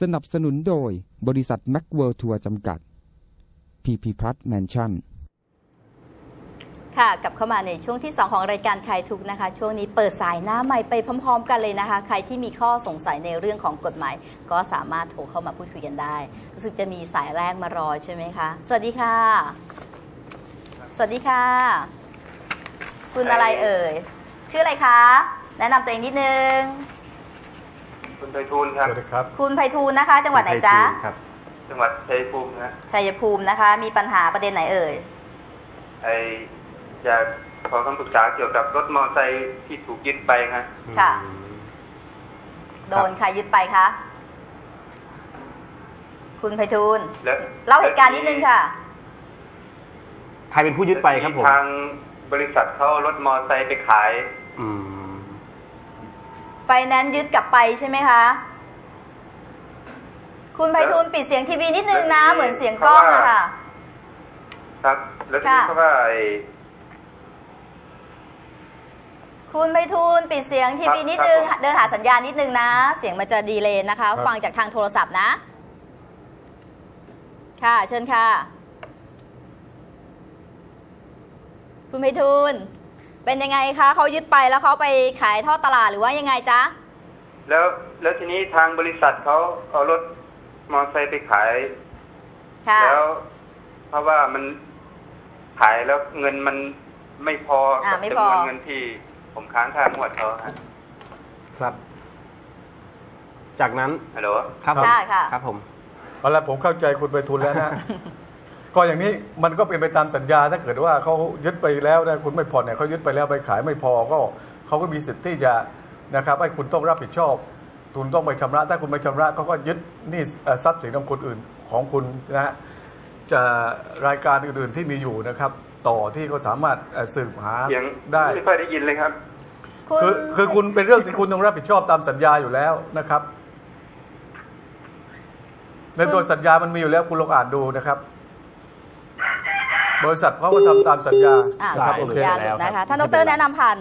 สนับสนุนโดยบริษัทแม็กเวิร์ทัวร์จำกัด PP พัทแมนชั่นค่ะกลับเข้ามาในช่วงที่ 2 ของรายการใครทุกนะคะ ช่วงนี้เปิดสายหน้าใหม่ไปพร้อม ๆ กันเลยนะคะ ใครที่มีข้อสงสัยในเรื่องของกฎหมาย ก็สามารถโทรเข้ามาพูดคุยกันได้ รู้สึกจะมีสายแรกมารอใช่ไหมคะ สวัสดีค่ะ สวัสดีค่ะ คุณอะไรเอ่ย ชื่ออะไรคะ แนะนำตัวเองนิดนึง คุณไพฑูรย์ครับสวัสดีครับ คุณไพฑูรย์นะคะ จังหวัดไหนจ๊ะครับ จังหวัดชัยภูมินะชัยภูมินะคะ มีปัญหาประเด็นไหนเอ่ยไออยากขอคำปรึกษาเกี่ยวกับรถมอเตอร์ไซค์ที่ถูกยึดไปครับค่ะ โดนใครยึดไปคะคุณไพฑูรย์แล้วเล่าเหตุการณ์นิดนึงค่ะใครเป็นผู้ยึดไปครับผมทางบริษัทเขาเอารถมอเตอร์ไซค์ไปขาย อืม ไฟแนนซ์ยึดกลับไปใช่ไหมคะ คุณไพฑูรย์ปิดเสียงทีวีนิดนึงนะ เหมือนเสียงกล้องอะค่ะ ครับ แล้วทีนี้ค่ะเขาว่าไอคุณไพฑูรย์ปิดเสียงทีวีครับนิดนึงครับผมเดินหาสัญญาณนิดนึงนะ เสียงมันจะดีเลยนะคะครับฟังจากทางโทรศัพท์นะ ค่ะ เชิญค่ะ คุณไพฑูรย์ เป็นยังไงคะเขายึดไปแล้วเขาไปขายทอดตลาดหรือว่ายังไงจ๊ะแล้วแล้วทีนี้ทางบริษัทเขาเอารถมอเตอร์ไซค์ไปขายค่ะแล้วเพราะว่ามันขายแล้วเงินมันไม่พออ่ากับไม่จำพนอวนเงินที่ผมค้างค่างวดเขาฮะครับ จากนั้นฮัลโหลครับผมค่ะค่ะครับผมเอาละผมเข้าใจคุณไปทุนแล้วนะ ก็อย่างนี้มันก็เป็นไปตามสัญญาถ้าเกิดว่าเขายึดไปแล้วนะคุณไม่ผ่อนเนี่ยเขายึดไปแล้วไปขายไม่พอก็เขาก็มีสิทธิ์ที่จะนะครับให้คุณต้องรับผิดชอบคุณต้องไปชำระ ถ้าคุณไม่ชำระเขาก็ยึดหนี่เอ่อทรัพย์สินของคนอื่นของคุณนะฮะจะรายการอื่นๆที่มีอยู่นะครับ ต่อที่เขาสามารถเอ่อสืบหาเสียงได้ไม่ค่อยได้ยินเลยครับคุณคือคือคุณเป็นเรื่องที่คุณต้องรับผิดชอบตามสัญญาอยู่แล้วนะครับในตัวสัญญามันมีอยู่แล้วคุณลองอ่านดูนะครับ บริษัทเขาก็ทำตามสัญญาอ่านะคสารับยโอสัเคญญาณแล้วนะครัคะบท่านดไม่เป็รนไรแนะนำผ่าน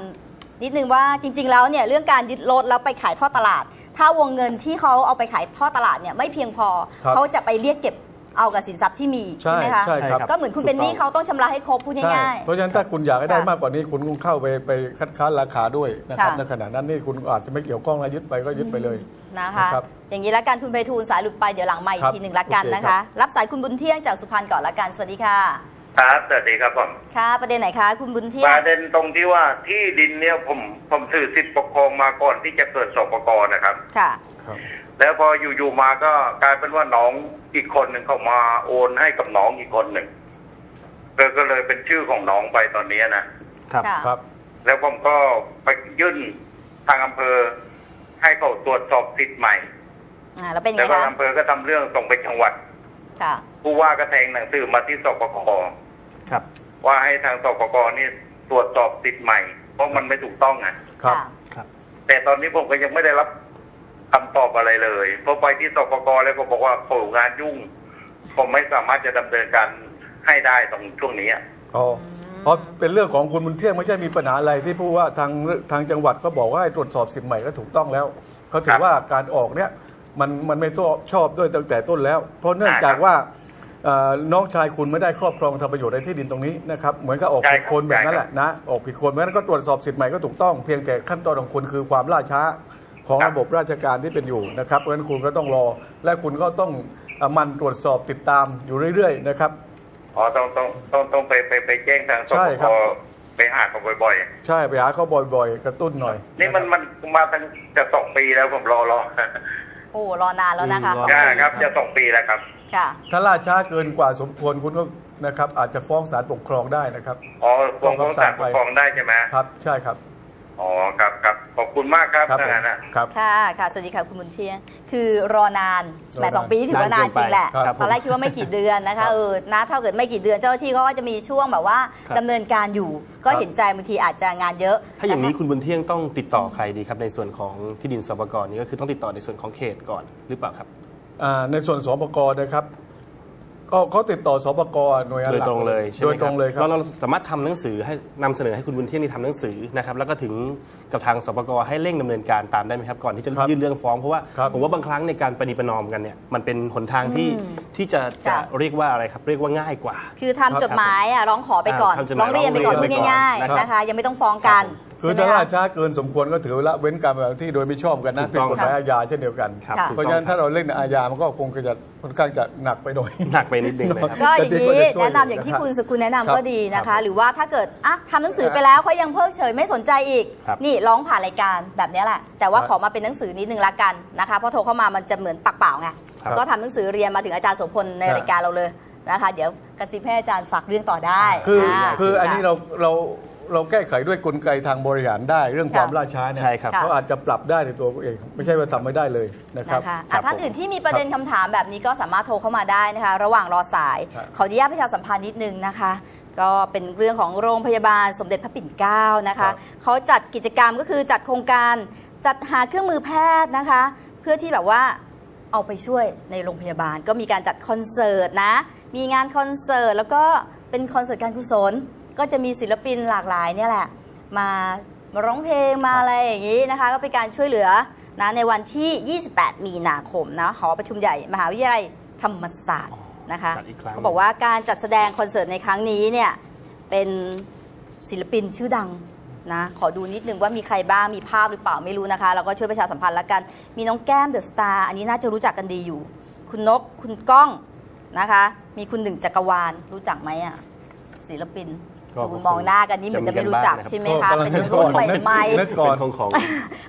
นิดนึงว่าจริง ๆ แล้วเนี่ยเรื่องการยึดรถแล้วไปขายทอดตลาด ถ้าวงเงินที่เขาเอาไปขายทอดตลาดเนี่ยไม่เพียงพอ ครับเขาจะไปเรียกเก็บเอากับสินทรัพย์ที่มีใช่ใช่ไหมคะใช่ครับ ก็เหมือนคุณเป็นหนี้เขาต้องชำระให้ครบพูดใช่ง่าย เพราะฉะนั้นถ้าคุณอยากให้ได้ค่ะมากกว่านี้คุณคงเข้าไปไปคัดค้านราคาด้วยนะครับค่ะ ในขณะนั้นนี่คุณอาจจะไม่เกี่ยวข้องแล้วยึดไปก็ยึดไปเลย ๆนะคะนะครับอย่างนี้ละกันคุณไพฑูรย์สายหลุดไปเดี๋ยวหลังไม่อีครักบทีหนึ่งละกันโอเคนะครัคะ บ รับสายคุณบุญเที่ยงจากสุพรรณก่อนละกันสวัสดีค่ะ ครับสวัสดีครับผมค่ะประเด็นไหนคะ คุณบุญเที่ยปงระเด็นตรงที่ว่าที่ดินเนี่ยผมผมถือสิทธิปกครองมาก่อนที่จะเกิดสปกรนะครับ ค่ะครับแล้วพออยู่ๆมาก็กลายเป็นว่าน้องอีกคนหนึ่งเขามาโอนให้กับน้องอีกคนหนึ่งก็ก็เลยเป็นชื่อของน้องไปตอนนี้นะครับค่ะครับ แล้วผมก็ไปยื่นทางอำเภอ ให้เขาตรวจสอบสิทธิ์ใหม่อ่าแล้วเป็นยังแล้ไงวก็คะอำเภอก็ทำเรื่องส่งไปจังหวัดค่ะผู้ว่าก็แทงหนังสือมาที่สปก ครับ ว่าให้ทางสปกนี่ตรวจสอบสิทธิ์ใหม่ เพราะมันไม่ถูกต้องอะครับค่ะครับ แต่ตอนนี้ผมก็ยังไม่ได้รับคำตอบอะไรเลยเพราะไปที่สปกแล้วก็บอกว่าโผงานยุ่ง ผมไม่สามารถจะดำเนินการให้ได้ตรงช่วงนี้อะอ๋อเพราะเป็นเรื่องของคุณบุญเที่ยงไม่ใช่มีปัญหาอะไรที่ผู้ว่าทางทางจังหวัดก็บอกว่าให้ตรวจสอบสิทธิ์ใหม่ก็ถูกต้องแล้วเขาถือว่าการออกเนี่ยมันมันไม่ชอบด้วยตั้งแต่ต้นแล้ว เพราะเนื่องจากว่าเอ่อ น้องชายคุณไม่ได้ครอบครองทำประโยชน์ในที่ดินตรงนี้นะครับเหมือนกับออกผิดคนแบบนั้นแหละนะออกผิดคนเพราะฉะนั้นก็ตรวจสอบสิทธิ์ใหม่ก็ถูกต้องเพียงแต่ขั้นตอนของคุณคือความล่าช้าของระบบราชการที่เป็นอยู่นะครับเพราะฉะนั้นคุณก็ต้องรอ และคุณก็ต้องเอ่อหมันตรวจสอบติดตามอยู่เรื่อยๆนะครับอ๋อต้องต้องต้องต้องไปไปไปแจ้งทางสใช่ปครักบไปหาเขาบ่อยใช่ไปหาเขาบ่อยๆ กระตุ้นหน่อยๆนี่มันมันมาตั้งจะสองปีแล้วผมรอรอ โอ้รอนานแล้วนะคะอืมสองใช่ปีครับ จะสองปีแล้วครับ ค่ะ ถ้าล่าช้าเกินกว่าสมควรคุณก็นะครับอาจจะฟ้องศาลปกครองได้นะครับ อ๋อคงต้องสั่งปกครองได้ใช่ไหมครับ ใช่ครับ อ๋อครับครับขอบคุณมากครับครับถ้าผมงั้นนะ ครับ ค่ะค่ะสวัสดีค่ะคุณบุญเที่ยง คือรอนานแหมรอนานสองปีที่ถือว่านานจริงแหละครับตอนแรกคิดว่าไม่กี่เดือนนะครัคะบเออนะถ้าเกิดไม่กี่เดือนเจ้าหน้าที่เขาก็จะมีช่วงแบบว่าครับดำเนินการอยู่ ก็ครับ เห็นใจบางทีอาจจะงานเยอะถ้าอย่างนี้ะะคุณบุญเที่ยงต้องติดต่อใครดีครับ ในส่วนของที่ดินสปกรนี้ก็คือต้องติดต่อในส่วนของเขตก่อนหรือเปล่าครับ อ่าในส่วนสปกนะครับ ก็เขาติดต่อสปกหน่วยงานโดยหลักตรงเลยใช่ไหโดมยคตรัรงเลยครับเราเราสามารถทำหนังสือให้นำเสนอให้คุณบุญเที่ยงนี่ทำหนังสือนะครับแล้วก็ถึงกับทางสปกให้เร่งดำเนินการตามได้ไหมครับก่อนที่จะครับยื่นเรื่องฟ้องเพราะว่าครับผมว่าบางครั้งในการประนีประนอมกันเนี่ยมันเป็นหนทางที่ที่จะจะจ้ะเรียกว่าอะไรครับเรียกว่าง่ายกว่า คือทำจดหมายอะร้องขอไปก่อนอ่าทำจดหมายร้องเรียนไปก่อนร้องพูเรีดยนไปก่อนง่ายนะครับๆนะคะยังไม่ต้องฟ้องกัน คือใช่ถ้าไหมล่าคะช้าเกินสมควรก็ถือละเว้นการปฏิบัติที่โดยไม่ชอบกันนะถูเป็นกต้องกฎหมายอาญาเช่นเดียวกันครับค่ะถูกเพราะต้ฉะองนั้นถ้าเราเล่นอาญามันก็คงจะค่อนข้างจะหนักไปหน่อยหนักไปนิดนึงเลยครับก็อย่างก็นี้จะช่วยแนะนำอย่างที่นะครับคุณสกุลแนะนำครับก็ดีนะครัคะบหรือว่าถ้าเกิดอะทำหนังสือไปแล้วเขายังเพิกเฉยไม่สนใจอีกครับนี่ร้องผ่านรายการแบบนี้แหละ แต่ว่าครับขอมาเป็นหนังสือนิดนึงละกันนะคะเพราะโทรเข้ามามันจะเหมือนปากเปล่าไงครับก็ทำหนังสือเรียนมาถึงอาจารย์โสพลในครับรายการเราเลยนะคะ เดี๋ยวกระซิบให้อาจารย์ฝากเรื่องต่อได้ คือนะคืออันนี้เราเรา เราแก้ไขด้วยกลไกทางบริหารได้ เรื่องความค่ะล่าช้าเนี่ยใช่ครับเขาอาจจะปรับได้ในตัวเอง ไม่ใช่ว่าทำไม่ได้เลยนะครับนะคะครัอะบท่านผมอื่นที่มีประเด็นคำถามแบบนี้ก็สามารถโทรเข้ามาได้นะคะ ระหว่างรอสายครับขออนุญาตประชาสัมพันธ์นิดนึงนะคะก็เป็นเรื่องของโรงพยาบาลสมเด็จพระปิ่นเกล้านะคะเขาจัดกิจกรรมก็คือจัดโครงการจัดหาเครื่องมือแพทย์นะคะ เพื่อที่แบบว่าเอาไปช่วยในโรงพยาบาล ก็มีการจัดคอนเสิร์ตนะ มีงานคอนเสิร์ตแล้วก็เป็นคอนเสิร์ตการกุศล ก็จะมีศิลปินหลากหลายเนี่ยแหละ มามาร้องเพลงมาอะไรอย่างนี้นะคะ ก็เป็นการช่วยเหลือนะในวันที่ 28 มีนาคมนะหอประชุมใหญ่มหาวิทยาลัยธรรมศาสตร์นะคะจัดอีกครั้งเขาบอกว่าการจัดแสดงคอนเสิร์ตในครั้งนี้เนี่ยเป็นศิลปินชื่อดังนะขอดูนิดนึงว่ามีใครบ้างมีภาพหรือเปล่าไม่รู้นะคะเราก็ช่วยประชาสัมพันธ์ละกัน มีน้องแก้มเดอะสตาร์อันนี้น่าจะรู้จักกันดีอยู่ คุณนกคุณก้องนะคะ มีคุณหนึ่งจักรวาลรู้จักไหมอะศิลปิน ก็ดูมองหน้ากันนี่เหมือนจะไม่รู้จักจะมีกันบ้างนะครับใช่ไหมคะกำลัเป็นงจะรุ่นบอกใหม่นึกๆก่อนเป็นของของ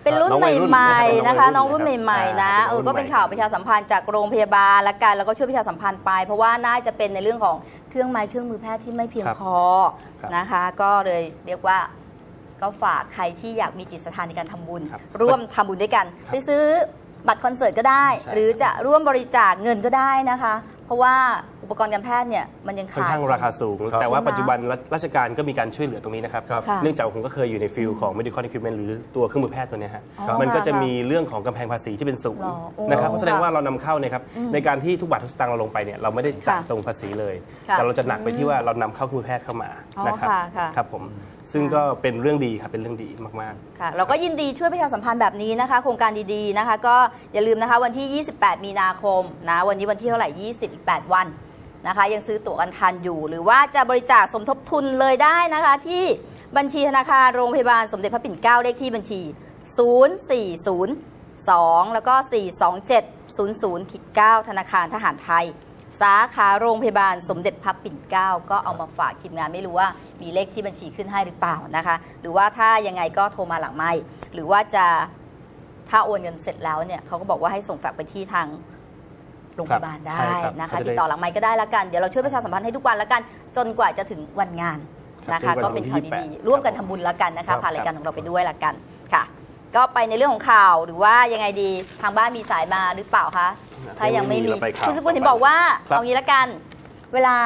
เป็นรุ่นน้องใวัยรุ่นหม่นะครับๆนะคะ น้น้อองงวัรุ่นยรุ่นใหม่ๆนะอ่าเออก็เป็นข่าวประชาสัมพันธ์จากโรงพยาบาลละกันแล้วก็ช่วยประชาสัมพันธ์ไป เพราะว่าน่าจะเป็นในเรื่องของเครื่องไม้เครื่องมือแพทย์ที่ไม่เพียงครับพอครับนะคะ ก็เลยเรียกว่าก็ฝากใครที่อยากมีจิตศรัทธาในการทำบุญครับร่วมทำบุญด้วยกัน ไปซื้อบัตรคอนเสิร์ตก็ได้ใช่หรือจะร่วมบริจาคเงินก็ได้นะคะ เพราะว่าอุปกรณ์การแพทย์เนี่ยมันยังค่อนขาด ข้างราคาสูง ครับแต่ว่าใช่ไหมปัจจุบันรัฐราชการก็มีการช่วยเหลือตรงนี้นะครับ ครับค่ะเนื่องจากผมก็เคยอยู่ในฟิลของ medical equipment หรือตัวเครื่องมือแพทย์ตัวเนี้ยฮะอ๋อมันก็จะค่ะมีเรื่องของกำแพงภาษีที่เป็นศูนหรย์อโอ้นะครับก็แสดงค่ะว่าเรานำเข้าเนี่ยครับในการที่ทุกบาททุกสตางค์เราลงไปเนี่ยเราไม่ได้จ่ายค่ะตรงภาษีเลย ค่ะแต่เราจะหนักไปที่ว่าเรานำเข้าเครื่องมือแพทย์เข้ามาอ๋อนะครับค่ะค่ะ ครับผมซึ่งก็เป็นเรื่องดีครับเป็นเรื่องดีมากค่ะเราก็ยินดีช่วยประชาสัมพันธ์แบบนี้นะคะ โครงการดีๆนะคะ ก็อย่าลืมนะคะวันที่ 28 มีนาคมนะวันนี้วันที่เท่าไหร่20อีก 8 วันนะคะ ยังซื้อตั๋วกันทันอยู่ หรือว่าจะบริจาคสมทบทุนเลยได้นะคะ ที่บัญชีธนาคารโรงพยาบาลสมเด็จพระปิ่นเกล้าเลขที่บัญชี 0402 แล้วก็ 427 00คิด9ธนาคารทหารไทย สาขาโรงพยาบาลสมเด็จพระปิ่นเกล้าก็เอามาฝากทีมงานไม่รู้ว่ามีเลขที่บัญชีขึ้นให้หรือเปล่านะคะ หรือว่าถ้ายังไงก็โทรมาหลังไม่หรือว่าจะถ้าโอนเงินเสร็จแล้วเนี่ยเขาก็บอกว่าให้ส่งฝากไปที่ทาง โรงพยาบาลครับได้ใช่ครับนะคะเขาจะได้ติดต่อหลังไม่ก็ได้ละกัน เดี๋ยวเราช่วยประชาสัมพันธ์ให้ทุกวันละกัน จนกว่าจะถึงวันงานนะครัคะบจนกว่าก็เป็นข่าววันที่ดี28ๆร่วมกันทำบุญละกันนะครัคะบผ่านรายการของเราไปด้วยละกันค่ะ ก็ไปในเรื่องของข่าวหรือว่ายังไงดีทางบ้านมีสายมาหรือเปล่าคะถ้ายังไม่มีเราไปข่าวคุณสกุลเห็นบอกว่าครับเอางี้ละกัน เวลา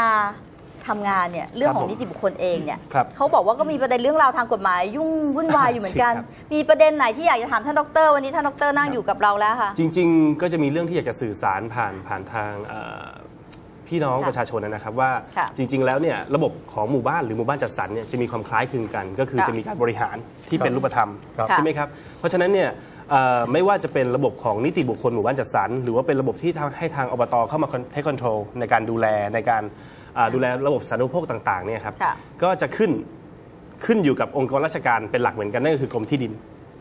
ทำงานเนี่ยเรื่องของครับผมนิติบุคคลเองเนี่ยครับเขาบอกว่าก็มีประเด็นเรื่องราวทางกฎหมาย ยุ่งวุ่นวายอยู่เหมือนกันครับมีประเด็นไหนที่อยากจะถามท่านดร วันนี้ท่านดรนั่งอยู่กับเราแล้วค่ะ จริง ๆ ก็จะมีเรื่องที่อยากจะสื่อสารผ่านผ่านทางเอ่อพี่น้องค่ะประชาชนนะครับว่าค่ะจริง ๆ แล้วเนี่ยระบบของหมู่บ้านหรือหมู่บ้านจัดสรรเนี่ยจะมีความคล้ายคลึงกัน ก็คือค่ะจะมีการบริหารที่เป็นรูปธรรมครับใช่ไหมครับเพราะฉะนั้นเนี่ยเอ่อไม่ว่าจะเป็นระบบของนิติบุคคลหมู่บ้านจัดสรรหรือว่าเป็นระบบที่ทางให้ทางอบตเข้ามาเทคคอนโทรลในการดูแลในการอ่า ดูแลระบบสาธารณูปโภคต่างๆเนี่ยครับค่ะก็จะขึ้นขึ้นอยู่กับองค์กรราชการเป็นหลักเหมือนกันนั่นก็คือกรมที่ดิน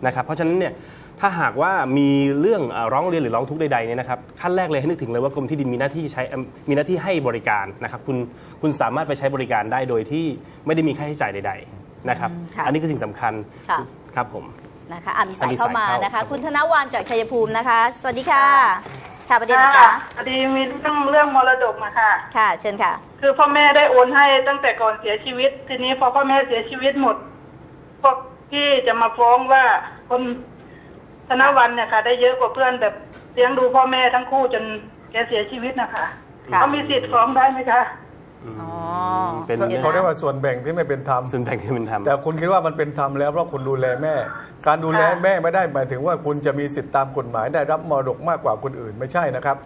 นะครับเพราะฉะนั้นเนี่ยถ้าหากว่ามีเรื่องเอ่อร้องเรียนหรือร้องทุกข์ใดๆเนี่ยนะครับขั้นแรกเลยให้นึกถึงเลยว่ากรมที่ดินมีหน้าที่ใช้เอิ่มมีหน้าที่ให้บริการนะครับคุณคุณสามารถไปใช้บริการได้โดยที่ไม่ได้มีค่าใช้จ่ายใด ๆนะครับอืมค่ะอันนี้คือสิ่งสำคัญค่ะครับผมนะคะอะมีสายมีสายเข้ามาเข้านนะคะครับคุณธนวันจากชัยภูมินะคะ สวัสดีค่ะ ค่ะประเด็นนะค่ะคะพอดีมีเรื่องเรื่องมรดกมาค่ะ ค่ะ เชิญค่ะ คือพ่อแม่ได้โอนให้ตั้งแต่ก่อนเสียชีวิต ทีนี้พอพ่อแม่เสียชีวิตหมดพวกพี่จะมาฟ้องว่าคนธนวันเนี่ยค่ะ ได้เยอะกว่าเพื่อนแบบเลี้ยงดูพ่อแม่ทั้งคู่จนแกเสียชีวิตนะคะค่ะเขามีสิทธิ์ฟ้องได้ไหมคะ อ๋อเป็นดี๋ยวนะ เขาเรียกว่าส่วนแบ่งที่ไม่เป็นธรรม ส่วนแบ่งที่เป็นธรรมแต่คุณคิดว่ามันเป็นธรรมแล้วเพราะคุณดูแลแม่ การดูแลค่ะแม่ไม่ได้หมายถึงว่าคุณจะมีสิทธิตามกฎหมายได้รับมรดกมากกว่าคนอื่นไม่ใช่นะครับ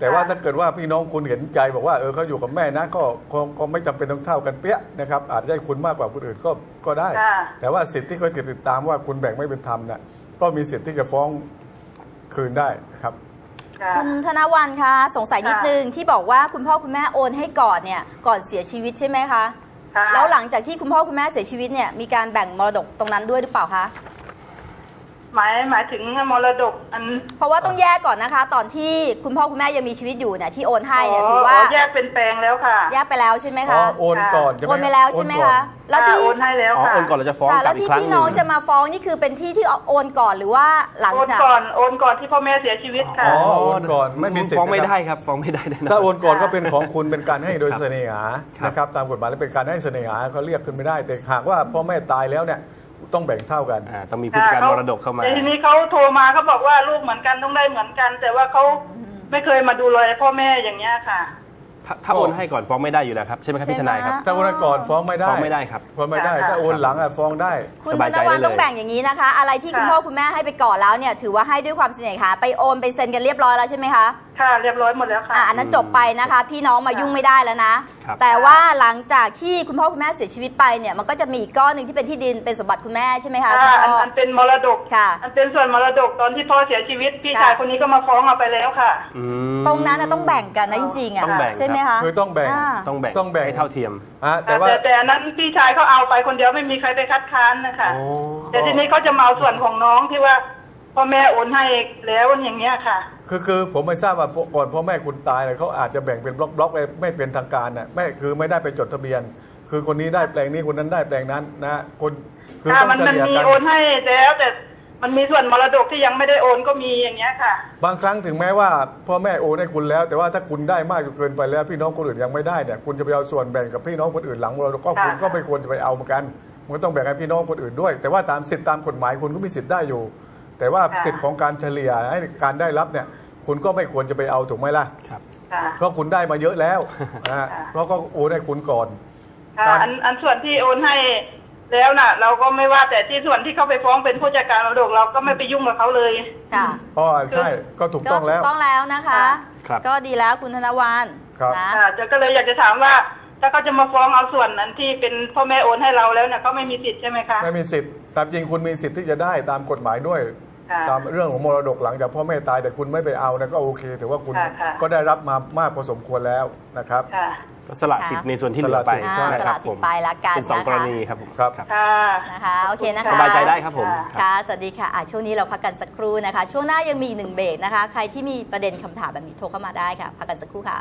แต่ว่าค่ะ ถ้าเกิดว่าพี่น้องคุณเห็นใจบอกว่าเออเขาอยู่กับแม่นะก็คงคงไม่จำเป็นต้องเท่ากันเปี้ยนะครับอาจจะให้คุณมากกว่าคนอื่นก็ก็ได้ ค่ะ แต่ว่าสิทธิ์ที่เขาติดตามว่าคุณแบ่งไม่เป็นธรรมเนี่ยก็มีสิทธิ์ที่จะฟ้องคืนได้นะครับ ค่ะคุณธนวันคะสงสัยนิดค่ะนึงที่บอกว่าคุณพ่อคุณแม่โอนให้ก่อนเนี่ยก่อนเสียชีวิตใช่ไหมคะค่ะแล้วหลังจากที่คุณพ่อคุณแม่เสียชีวิตเนี่ยมีการแบ่งมรดกตรงนั้นด้วยหรือเปล่าคะ หมายหมายถึงมรดกอัน เพราะว่าต้องแยกก่อนนะคะ ตอนที่คุณพ่อคุณแม่ยังมีชีวิตอยู่เนี่ยที่โอนให้เนี่ยอ๋อถือว่าแยกเป็นแปลงแล้วค่ะ แยกไปแล้วใช่ไหมอ๋อคะโอนก่อนใช่ไหมโอนไปแล้วใช่ไหมโอนก่อคะนแล้วค่ะที่โอนให้แล้วอ๋อค่ะโอนก่อนเราจะฟ้องค่ะกแล้ลัวบอีกที่ครั้งหพี่นึ่น้องงจะมาฟ้องนี่คือเป็นที่ที่โอนก่อนหรือว่าหลังโอนจากก่อนโอนก่อนที่พ่อแม่เสียชีวิตค่ะอ๋อโอนก่อนไม่มีสิทธิ์ฟ้องไม่นะครับได้ครับฟ้องไม่ได้แน่นอนถ้าโอนก่อนก็เป็นของคุณเป็นการให้โดยครับเสน่หาครับนะครับตามกฎหมายแล้วเป็นการให้เสน่หาเขาเรียกขึ้นไม่ได้แต่หากว่าพ่อแม่ตายแล้วเนี่ย ต้องแบ่งเท่ากัน อ่าต้องมีผู้จัดการมรดกเข้ามา แต่ทีนี้เขาโทรมาเขาบอกว่าลูกเหมือนกันต้องได้เหมือนกัน แต่ว่าเขาไม่เคยมาดูแลพ่อแม่อย่างเงี้ยค่ะ ถ้าถ้าโอนให้ก่อนฟ้องไม่ได้อยู่แล้วครับใช่ไหมครับพี่ทนายครับ ถ้าโอนก่อนฟ้องไม่ได้ฟ้องไม่ได้ครับฟ้องไม่ได้ค่ะถ้าโอนหลังอะฟ้องได้ คุณสธบายนใจวัได้นเลยต้องแบ่งอย่างนี้นะคะ อะไรที่คุณค่ะพ่อคุณแม่ให้ไปก่อนแล้วเนี่ยถือว่าให้ด้วยความเสน่หาไปโอนไปเซ็นกันเรียบร้อยแล้วใช่ไหมคะ ค่ะเรียบร้อยหมดแล้วค่ะอะอันนั้นจบไปนะคะ พี่น้องมาค่ะยุ่งไม่ได้แล้วนะ ครับ แต่ว่าหลังจากที่คุณพ่อคุณแม่เสียชีวิตไปเนี่ยมันก็จะมีอีกก้อนหนึ่งที่เป็นที่ดินเป็นสมบัติคุณแม่ใช่ไหมคะค่ะคุณอันพ่ออันเป็นมรดกค่ะอันเป็นส่วนมรดกตอนที่พ่อเสียชีวิตพี่ค่ะ ชายคนนี้ก็มาฟ้องเอาไปแล้วค่ะ อืมตรงนั้นน่ะต้องแบ่งกันนะจริงๆอะต้องแบ่งใช่ไหมคะ คือต้องแบ่งาต้องแบ่งต้องแบ่ง ให้เท่าเทียม อะแต่ว่า แต่แต่อันนั้นพี่ชายเขาเอาไปคนเดียวไม่มีใครไปคัดค้านนะคะ โอ้ แต่ทีนี้เขาจะมาเอาส่วนของน้องที่ว่า พ่อแม่โอนให้แล้วอย่างเงี้ยค่ะ คือคือผมไม่ทราบว่าก่อนพ่อแม่คุณตายเนี่ยเขาอาจจะแบ่งเป็นบล็อกบล็อกๆไปไม่เป็นทางการน่ะไม่คือไม่ได้ไปจดทะเบียน คือคนนี้ได้แปลงนี้คนนั้นได้แปลงนั้นนะคนคือค่ะต้องมันเฉมันลี่ยมีกันโอนให้แล้วแต่มันมีส่วนมรดกที่ยังไม่ได้โอนก็มีอย่างเงี้ยค่ะ บางครั้งถึงแม้ว่าพ่อแม่โอนให้คุณแล้ว แต่ว่าถ้าคุณได้มากจนเกินไปแล้วพี่น้องคนอื่นยังไม่ได้เนี่ยคุณจะไปเอาส่วนแบ่งกับพี่น้องคนอื่นหลังมรดกก็ค่ะคุณก็ไม่ควรจะไปเอาเหมือนกันมันก็ต้องแบ่งให้พี่น้องคนอื่นด้วย แต่ว่าตามสิทธิตามกฎหมายคุณก็มีสิทธิ์ได้อยู่ แต่ว่าสิทธิ์ของการเฉลี่ยให้การได้รับเนี่ยคุณก็ไม่ควรจะไปเอาถูกไหมล่ะ ครับ ค่ะ เพราะคุณได้มาเยอะแล้วนะฮะค่ะ เพราะก็โอนให้คุณก่อน ค่ะการอันอันส่วนที่โอนให้แล้วน่ะ เราก็ไม่ว่าแต่ที่ส่วนที่เขาไปฟ้องเป็นผู้จัดการมรดกเราก็ไม่ไปยุ่งกับเขาเลย ค่ะอ๋อใช่ก็ถูกต้องแล้ว ก็ถูกต้องแล้วนะคะ ครับ ก็ดีแล้วคุณธนวันครับ นะค่ะจะก็เลยอยากจะถามว่า ถ้าเขาจะมาฟ้องเอาส่วนนั้นที่เป็นพ่อแม่โอนให้เราแล้วเนี่ยเขาไม่มีสิทธิ์ใช่ไหมคะ ไม่มีสิทธิ์ตามจริงคุณมีสิทธิ์ที่จะได้ตามกฎหมายด้วยค่ะ ตามเรื่องของมรดกหลังจากพ่อแม่ตายแต่คุณไม่ไปเอานะก็โอเคถือว่าคุณค่ะค่ะก็ได้รับมามากพอสมควรแล้วนะครับค่ะก็สละสิทธิ์ในส่วนที่เหลือไปสละสิทธิ์ใช่นะครับสละสิทธิ์ผมไปละกันเป็นสองนะคะกรณีครับผมครับค่ะนะคะโอเคนะคะสบายใจได้ครับผมค่ะค่ะสวัสดีค่ะอะช่วงนี้เราพักกันสักครู่นะคะ ช่วงหน้ายังมีอีกหนึ่งเบรกนะคะ ใครที่มีประเด็นคำถามแบบนี้โทรเข้ามาได้ค่ะ พักกันสักครู่ค่ะ